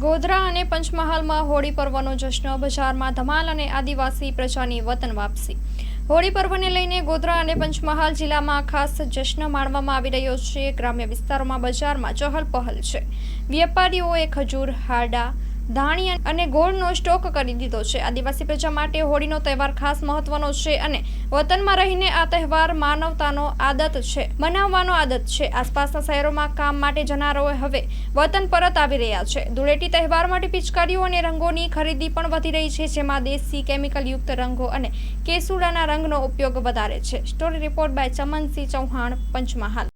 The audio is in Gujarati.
ગોધરા અને પંચમહાલમાં હોળી પર્વનો જશ્ન, બજારમાં ધમાલ અને આદિવાસી પ્રજાની વતન વાપસી. હોળી પર્વને લઈને ગોધરા અને પંચમહાલ જિલ્લામાં ખાસ જશ્ન માણવામાં આવી રહ્યો છે. ગ્રામ્ય વિસ્તારોમાં બજારમાં ચહલ પહલ છે. વેપારીઓએ ખજૂર, હારડા ધાણી અને ગોળનો સ્ટોક કરી દીધો છે. આદિવાસી પ્રજા માટે હોળીનો તહેવાર ખાસ મહત્વનો છે અને વતનમાં રહીને આ તહેવાર માનવતાનો આદત છે, મનાવવાનો આદત છે. આસપાસના શહેરોમાં કામ માટે જનારો હવે વતન પરત આવી રહ્યા છે. ધૂળેટી તહેવાર માટે પિચકારીઓ અને રંગોની ખરીદી પણ વધી રહી છે, જેમાં દેશી કેમિકલયુક્ત રંગો અને કેસુડાના રંગનો ઉપયોગ વધારે છે. Story report by Chamansinh Chauhan, Panchmahal.